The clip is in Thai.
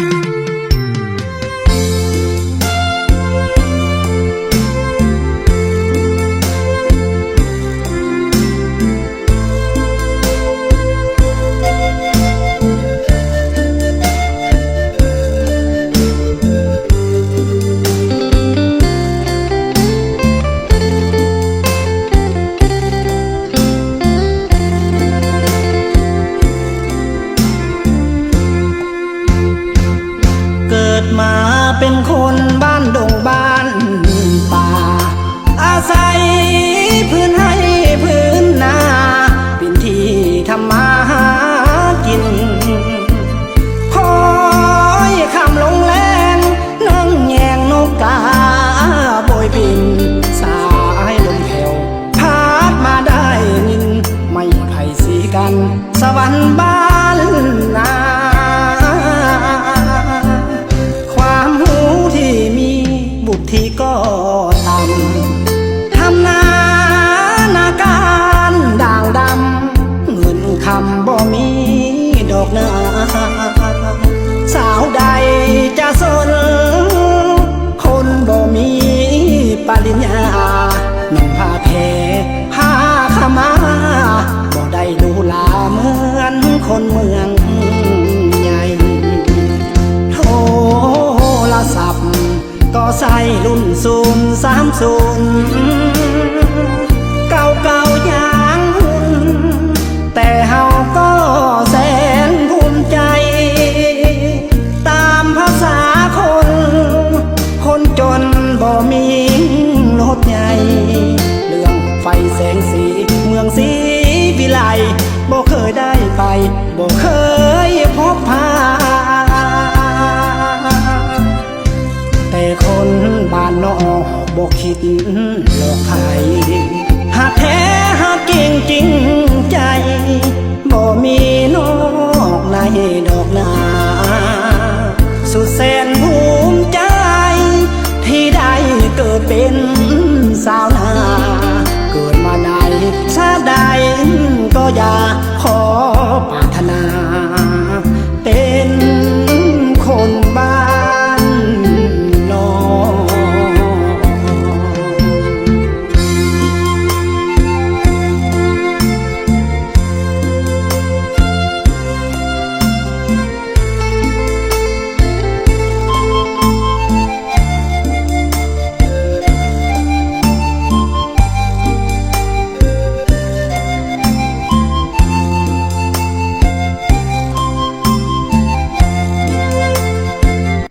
เสีกันสวรรค์บ้านนา ความหูที่มีบุตรที่ก็ต่ำทำนานาการด่างดำเงินคำบ่มีดอกนาสาวใดจะสน คนบ่มีปริญญาน้องพาเพพา ศูนย์สามศูนย์เก่าเก่ายางหุ่นแต่เฮาก็แสนภูมิใจ ตามภาษาคน คนจนบ่มีรถใหญ่ เรื่องไฟแสงสีเมืองสีวิไลบ่เคยได้ไปบ่เคย บอกคิดหลอกใครหากแท้หากจริงจริงใจบ่มีนอกในดอกนาสุดแสนภูมิใจ ที่ได้เกิดเป็นสาวนา เกิดมาในชาติใดก็อย่าขอปรารถนา